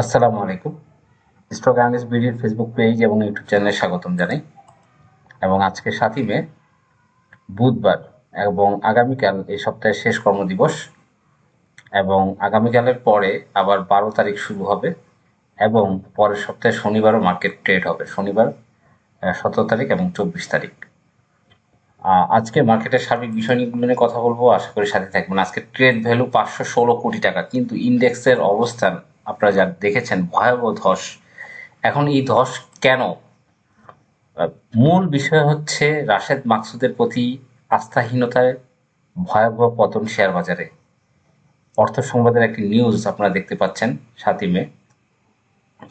আসসালামু আলাইকুম। Stock analyst বিডির ফেসবুক পেজ এবং ইউটিউব চ্যানেলে স্বাগতম জানাই। এবং আজকে সাতই মে, বুধবার এবং আগামীকাল এই সপ্তাহের শেষ কর্মদিবস। এবং আগামীকালের পরে আবার বারো তারিখ শুরু হবে এবং পরের সপ্তাহে শনিবারও মার্কেট ট্রেড হবে। শনিবার সতেরো তারিখ এবং চব্বিশ তারিখ। আজকে মার্কেটের সার্বিক বিষয়গুলো নিয়ে কথা বলব। আশা করি সাথে থাকবেন। আজকে ট্রেড ভ্যালু পাঁচশো ষোলো কোটি টাকা, কিন্তু ইন্ডেক্সের অবস্থান আপনারা যা দেখেছেন, ভয়াবহ ধস। এখন এই ধস কেন? মূল বিষয় হচ্ছে রাশেদ মাকসুদের প্রতি আস্থাহীনতায় ভয়াবহ পতন শেয়ার বাজারে। অর্থ সংবাদের একটি নিউজ আপনারা দেখতে পাচ্ছেন, সাতই মে।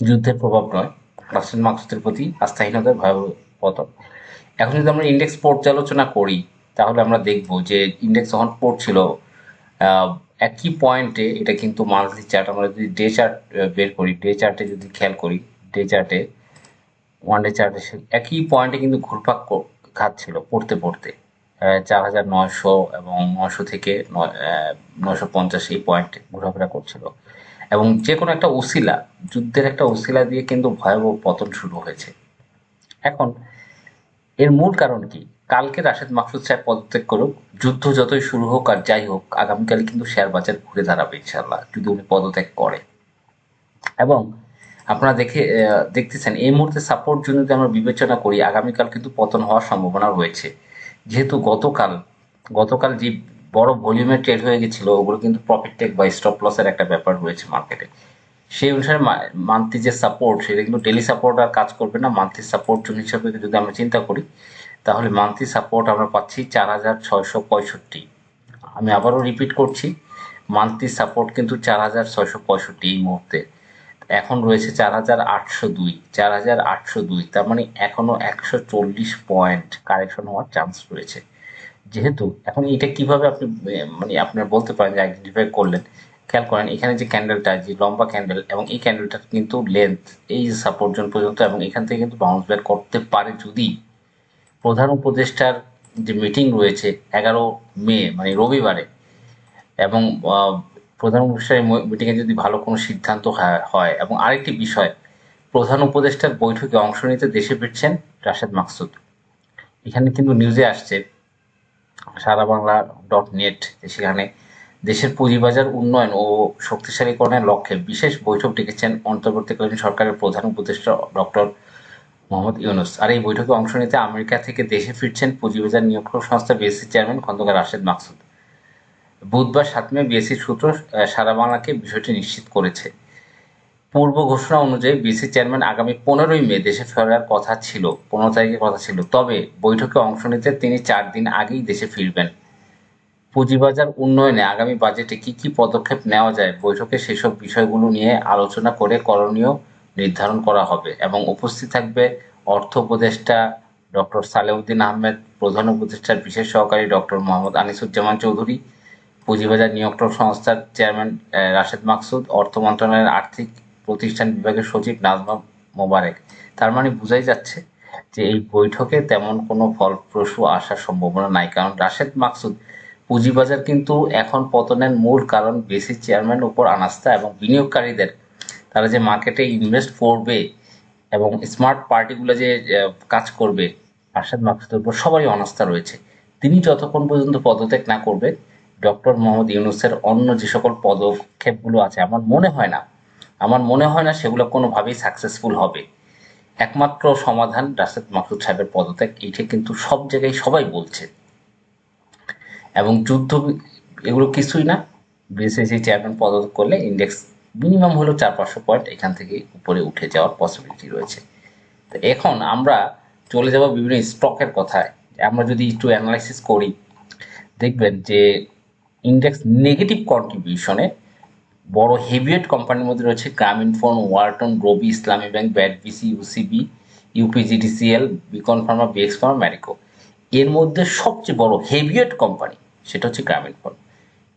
যুদ্ধের প্রভাব নয়, রাশেদ মাকসুদের প্রতি আস্থাহীনতার ভয়াবহ পতন। এখন যদি আমরা ইন্ডেক্স পর্যালোচনা করি, তাহলে আমরা দেখব যে ইন্ডেক্স যখন পড়ছিল একই পয়েন্টে এটা কিন্তু মান্থলি চার্ট আমরা যদি ডে চার্ট বের করি ডে চার্টে যদি খেয়াল করি ডে চার্টে ওয়ান ডে চার্টে একই পয়েন্টে কিন্তু ঘুরপাক খাচ্ছিল পড়তে পড়তে। চার হাজার নয়শো এবং নয়শো থেকে নয়শো পঞ্চাশ এই পয়েন্টে ঘোরাফেরা করছিল। এবং যে কোনো একটা উসিলা যুদ্ধের একটা উসিলা দিয়ে কিন্তু ভয়াবহ পতন শুরু হয়েছে। এখন, এর মূল কারণ কি? কালকে রাশেদ মাকসুদ সাহেব পদত্যাগ করুক, যুদ্ধ যতই শুরু হোক আর যাই হোক, আগামীকাল কিন্তু শেয়ার বাজার ঘুরে দাঁড়াবে ইনশাল্লাহ যদি উনি পদত্যাগ করে এবং আপনারা দেখে দেখতেছেন, এই মুহূর্তে সাপোর্ট জন্য যদি আমরা বিবেচনা করি, আগামীকাল কিন্তু পতন হওয়ার সম্ভাবনা রয়েছে। যেহেতু গতকাল গতকাল যে বড় ভলিউমে ট্রেড হয়ে গেছিল, ওগুলো কিন্তু প্রফিট টেক বা স্টপ লসের একটা ব্যাপার রয়েছে মার্কেটে সেই অনুসারে মান্থলি যে সাপোর্ট সেটা কিন্তু ডেলি সাপোর্ট আর কাজ করবে না মান্থলি সাপোর্ট জোন হিসাবে যদি আমরা চিন্তা করি তাহলে মান্থলি সাপোর্ট আমরা পাচ্ছি চার হাজার ছয়শো পঁয়ষট্টি। আমি আবারও রিপিট করছি মান্থলি সাপোর্ট কিন্তু চার হাজার ছয়শো পঁয়ষট্টি এই মুহূর্তে। এখন রয়েছে চার হাজার আটশো দুই, চার হাজার আটশো দুই, তার মানে এখনও একশো চল্লিশ পয়েন্ট কারেকশন হওয়ার চান্স রয়েছে। যেহেতু এখন এটা কীভাবে আপনি মানে আপনার বলতে পারেন যে আইডেন্টিফাই করলেন, খেয়াল করেন এখানে যে ক্যান্ডেলটা যে লম্বা ক্যান্ডেল এবং এই ক্যান্ডেলটার কিন্তু লেন্থ এই সাপোর্ট জোন পর্যন্ত, এবং এখান থেকে কিন্তু বাউন্স ব্যাক করতে পারে যদি প্রধান উপদেষ্টার যে মিটিং রয়েছে এগারো মে মানে রবিবারে, এবং প্রধান উপদেষ্টার মিটিংয়ে যদি ভালো কোনো সিদ্ধান্ত হয়- এবং আরেকটি বিষয়, প্রধান উপদেষ্টার বৈঠকে অংশ নিতে দেশে ফিরছেন রাশেদ মাকসুদ। এখানে কিন্তু নিউজে আসছে, সারা বাংলা ডট নেট সেখানে দেশের পুঁজিবাজার উন্নয়ন ও শক্তিশালীকরণের লক্ষ্যে বিশেষ বৈঠক ডেকেছেন অন্তর্বর্তীকালীন সরকারের প্রধান উপদেষ্টা ডক্টর মোহাম্মদ ইউনুস। আর এই বৈঠকে অংশ নিতে আমেরিকা থেকে দেশে ফিরছেন পুঁজিবাজার নিয়োগ সংস্থা বিএসসি চেয়ারম্যান খন্দকার রাশেদ মাকসুদ। বুধবার সাত মে বিএসসির সূত্র সারা বাংলাকে বিষয়টি নিশ্চিত করেছে। পূর্ব ঘোষণা অনুযায়ী বিসি চেয়ারম্যান আগামী পনেরোই মে দেশে ফেরার কথা ছিল, পনেরো তারিখের কথা ছিল। তবে বৈঠকে অংশ নিতে তিনি চার দিন আগেই দেশে ফিরবেন। পুঁজিবাজার উন্নয়নে আগামী বাজেটে কি কি পদক্ষেপ নেওয়া যায়, বৈঠকে সেসব বিষয়গুলো নিয়ে আলোচনা করে করণীয় নির্ধারণ করা হবে এবং উপস্থিত থাকবে অর্থ উপদেষ্টা ডক্টর সালেউদ্দিন আহমেদ, প্রধান উপদেষ্টার বিশেষ সহকারী ডক্টর মোহাম্মদ আনিসুজ্জামান চৌধুরী, পুঁজিবাজার নিয়োগক সংস্থার চেয়ারম্যান রাশেদ মাকসুদ, অর্থ মন্ত্রণালয়ের আর্থিক প্রতিষ্ঠান বিভাগের সচিব নাজমা মোবারক। তার মানে বোঝাই যাচ্ছে যে এই বৈঠকে তেমন কোনো ফলপ্রসূ আসার সম্ভাবনা নাই। কারণ রাশেদ মাকসুদ পুঁজিবাজার কিন্তু এখন পতনের মূল কারণ বেসি চেয়ারম্যান উপর আনাস্থা এবং বিনিয়োগকারীদের তারা যে মার্কেটে ইনভেস্ট করবে এবং স্মার্ট পার্টিগুলো যে কাজ করবে রাশেদ মাকসুদের উপর সবারই অনাস্থা রয়েছে। তিনি যতক্ষণ পর্যন্ত পদত্যাগ না করবে ডক্টর মোহাম্মদ ইউনুসের অন্য যে সকল পদক্ষেপগুলো আছে, আমার মনে হয় না, আমার মনে হয় না সেগুলো কোনোভাবেই সাকসেসফুল হবে। একমাত্র সমাধান রাশেদ মাকসুদ সাহেবের পদত্যাগ, এইটা কিন্তু সব জায়গায় সবাই বলছে। এবং যুদ্ধ, এগুলো কিছুই না বিএসএসি চেয়ারম্যান পদত্যাগ করলে ইন্ডেক্স মিনিমাম হলো চার পাঁচশো পয়েন্ট এখান থেকে উপরে উঠে যাওয়ার পসিবিলিটি রয়েছে। তো এখন আমরা চলে যাব বিভিন্ন স্টকের কথায়। আমরা যদি একটু অ্যানালাইসিস করি, দেখবেন যে ইন্ডেক্স নেগেটিভ কন্ট্রিবিউশনে বড় হেভিয়েট কোম্পানির মধ্যে রয়েছে গ্রামীণ phone Walton Robi Islami bank BAT BC UCB UPGDCL Beacon pharma BX pharma Marico এর মধ্যে সবচেয়ে বড় হেভিয়েট কোম্পানি সেটা হচ্ছে গ্রামীণ ফোন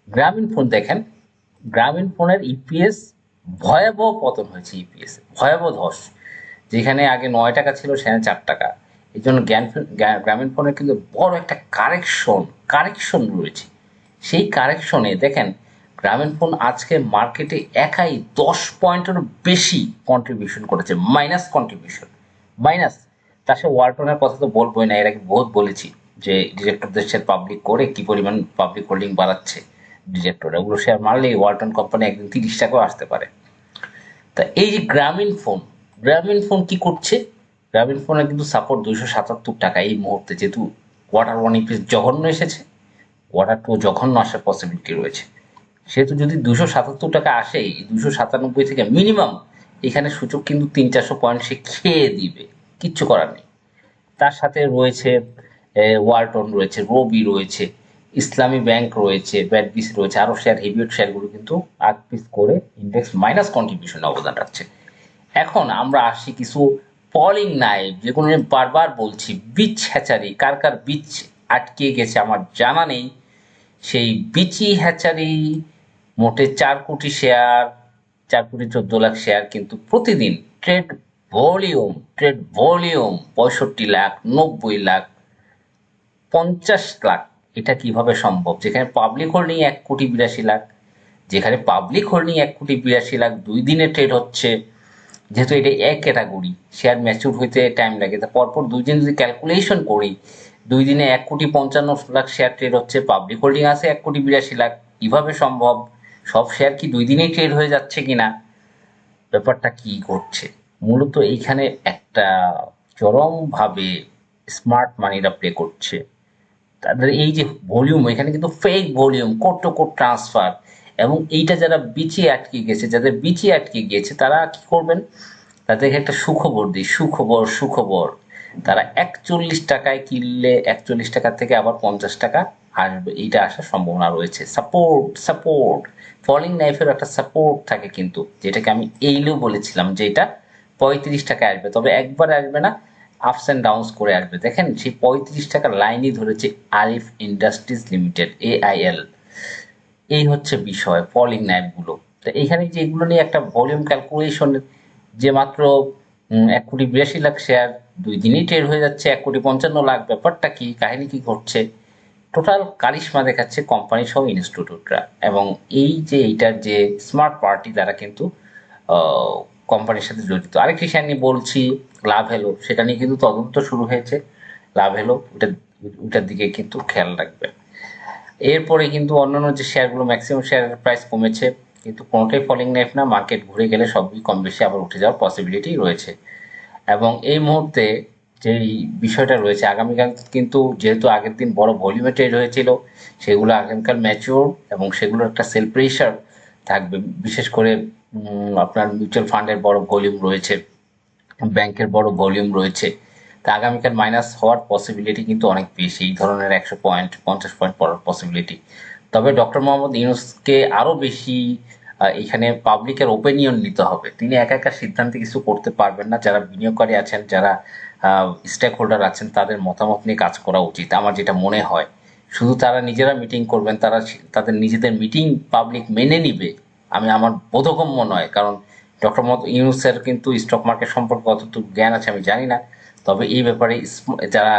গ্রামীণ ফোন দেখেন গ্রামীণ ফোনের ইপিএস ভয়াবহ পতন হয়েছে ইপিএস ভয়াবহ ধস, যেখানে আগে নয় টাকা ছিল, সেখানে চার টাকা। এই জন্য গ্রামীণ ফোনের কিন্তু বড় একটা কারেকশন কারেকশন রয়েছে। সেই কারেকশনে দেখেন, গ্রামীণ ফোন আজকে মার্কেটে একাই দশ পয়েন্টের বেশি কন্ট্রিবিউশন করেছে মাইনাস কন্ট্রিবিউশন মাইনাস তার সাথে ওয়ালটনের কথা তো বলবোই না, এর আগে বহুত বলেছি যে ডিরেক্টরদের শেয়ার পাবলিক করে কি পরিমাণ পাবলিক হোল্ডিং বাড়াচ্ছে। ডিরেক্টর ওগুলো শেয়ার মারলেই ওয়ালটন কোম্পানি একদিন তিরিশ টাকাও আসতে পারে। তা এই যে গ্রামীণ ফোন গ্রামীণ ফোন কি করছে? গ্রামীণ ফোনে কিন্তু সাপোর্ট দুইশো সাতাত্তর টাকা এই মুহূর্তে, যেহেতু ওয়াটার ওয়ান ইপিস জঘন্য এসেছে। ওয়াটার টু জঘন্য আসার পসিবিলিটি রয়েছে। সেহেতু যদি দুশো সাতাত্তর টাকা আসে দুশো সাতানব্বই থেকে মিনিমাম এখানে সূচক কিন্তু তিন চারশো পয়েন্ট সে খেয়ে দিবে, কিচ্ছু করার নেই। তার সাথে রয়েছে ওয়ালটন রয়েছে রবি রয়েছে ইসলামী ব্যাংক রয়েছে ব্যাডবিস রয়েছে, আরও শেয়ার হেভিওয়েট শেয়ারগুলো কিন্তু আট পিস করে ইন্ডেক্স মাইনাস কন্ট্রিবিউশন অবদান রাখছে। এখন আমরা আসি কিছু পলিং নাইফ যেগুলো নিয়ে বারবার বলছি, বীজ হ্যাচারি কার কার বীজ আটকে গেছে আমার জানা নেই। সেই বিচি হ্যাচারি মোটে চার কোটি শেয়ার চার কোটি চোদ্দ লাখ শেয়ার কিন্তু প্রতিদিন ট্রেড ভলিউম ট্রেড ভলিউম পঁয়ষট্টি লাখ, নব্বই লাখ, পঞ্চাশ লাখ এটা কীভাবে সম্ভব? যেখানে পাবলিক হোল্ডিং এক কোটি বিরাশি লাখ, যেখানে পাবলিক হোল্ডিং এক কোটি বিরাশি লাখ, দুই দিনে ট্রেড হচ্ছে। যেহেতু এটা এক ক্যাটাগরি শেয়ার ম্যাচিউর হইতে টাইম লাগে। তা পরপর দুই দিন যদি ক্যালকুলেশন করি, দুই দিনে এক কোটি পঞ্চান্ন লাখ শেয়ার ট্রেড হচ্ছে পাবলিক হোল্ডিং আছে এক কোটি বিরাশি লাখ, কীভাবে সম্ভব? সব শেয়ার কি দুই দিনেই ট্রেড হয়ে যাচ্ছে কিনা? ব্যাপারটা কি ঘটছে? মূলত এইখানে একটা চরমভাবে স্মার্ট মানিরা প্লে করছে। তাদের এই যে ভলিউম এখানে কিন্তু fake volume quote to quote transfer এবং এইটা যারা বিচে আটকে গেছে, যাদের বিচে আটকে গিয়েছে তারা কি করবেন? তাদেরকে একটা সুখবর দিই, সুখবর সুখবর। তারা একচল্লিশ টাকায় কিনলে একচল্লিশ টাকা থেকে আবার পঞ্চাশ টাকা আসবে। এইটা আসার সম্ভাবনা রয়েছে। সাপোর্ট সাপোর্ট ফলিং নাইফের একটা সাপোর্ট থাকে কিন্তু, যেটাকে আমি এইলেও বলেছিলাম যে এটা পঁয়ত্রিশ টাকায় আসবে। তবে একবার আসবে না আপস অ্যান্ড ডাউনস করে আসবে। দেখেন, সেই পঁয়ত্রিশ টাকার লাইনই ধরেছে আরিফ ইন্ডাস্ট্রিজ লিমিটেড এআইএল এই হচ্ছে বিষয় ফলিং নাইফগুলো তো এখানে যে এগুলো নিয়ে একটা ভলিউম ক্যালকুলেশন যে মাত্র এক কোটি বিরাশি লাখ শেয়ার দুই দিনই ট্রেড হয়ে যাচ্ছে, এক কোটি পঞ্চান্ন লাখ। ব্যাপারটা কি? কাহিনী কি ঘটছে? টোটাল কারিশমা দেখাচ্ছে কোম্পানি সহ ইনস্টিটিউটরা এবং এই যে এইটার যে স্মার্ট পার্টি তারা কিন্তু কোম্পানির সাথে জড়িত। আরেকটি শেয়ার নিয়ে বলছি লাভ হেলো, সেটা নিয়ে কিন্তু তদন্ত শুরু হয়েছে। লাভ হেলো, ওটা, ওটার দিকে কিন্তু খেয়াল রাখবেন এরপরে কিন্তু অন্যান্য যে শেয়ারগুলো ম্যাক্সিমাম শেয়ারের প্রাইস কমেছে, কিন্তু কোনোটাই ফলিং নাইফ না মার্কেট ঘুরে গেলে সবই কম বেশি আবার উঠে যাওয়ার পসিবিলিটি রয়েছে। এবং এই মুহূর্তে যেই বিষয়টা রয়েছে, আগামীকাল কিন্তু যেহেতু আগের দিন বড় ভলিউমে ট্রেড হয়েছিল, সেগুলো আগামীকাল ম্যাচিওর এবং সেগুলোর একটা সেল প্রেশার থাকবে। বিশেষ করে আপনার মিউচুয়াল ফান্ডের বড় ভলিউম রয়েছে। ব্যাংকের বড় ভলিউম রয়েছে। তা আগামীকাল মাইনাস হওয়ার পসিবিলিটি কিন্তু অনেক বেশি। এই ধরনের একশো পয়েন্ট, পঞ্চাশ পয়েন্ট পড়ার পসিবিলিটি তবে ডক্টর মোহাম্মদ ইউনুসকে আরও বেশি এখানে পাবলিকের ওপিনিয়ন নিতে হবে। তিনি একা একা সিদ্ধান্তে কিছু করতে পারবেন না। যারা বিনিয়োগকারী আছেন, যারা স্টেক হোল্ডার আছেন, তাদের মতামত নিয়ে কাজ করা উচিত। আমার যেটা মনে হয়, শুধু তারা নিজেরা মিটিং করবেন, তারা তাদের নিজেদের মিটিং পাবলিক মেনে নিবে, আমি আমার বোধগম্য নয়। কারণ ডক্টর মোহাম্মদ ইউনুসের কিন্তু স্টক মার্কেট সম্পর্কে কতটুকু জ্ঞান আছে, আমি জানি না। তবে এই ব্যাপারে যারা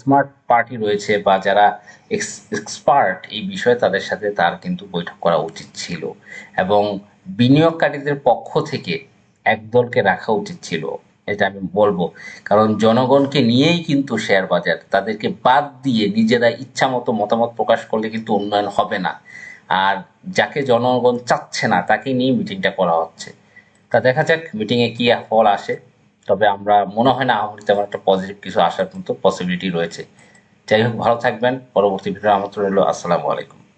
স্মার্ট পার্টি রয়েছে বা যারা এক্সপার্ট এই বিষয়ে তাদের সাথে তার কিন্তু বৈঠক করা উচিত ছিল এবং বিনিয়োগকারীদের পক্ষ থেকে একদলকে রাখা উচিত ছিল, এটা আমি বলব। কারণ জনগণকে নিয়েই কিন্তু শেয়ার বাজার, তাদেরকে বাদ দিয়ে নিজেরা ইচ্ছা মতো মতামত প্রকাশ করলে কিন্তু উন্নয়ন হবে না। আর যাকে জনগণ চাচ্ছে না তাকে নিয়ে মিটিংটা করা হচ্ছে। তা দেখা যাক, মিটিংয়ে কি ফল আসে। তবে আমরা, মনে হয় না আহমরি তেমন একটা পজিটিভ কিছু আসার মতো পসিবিলিটি রয়েছে। যাই হোক, ভালো থাকবেন। পরবর্তী ভিডিও আমন্ত্রণ রইল। আসসালামু আলাইকুম।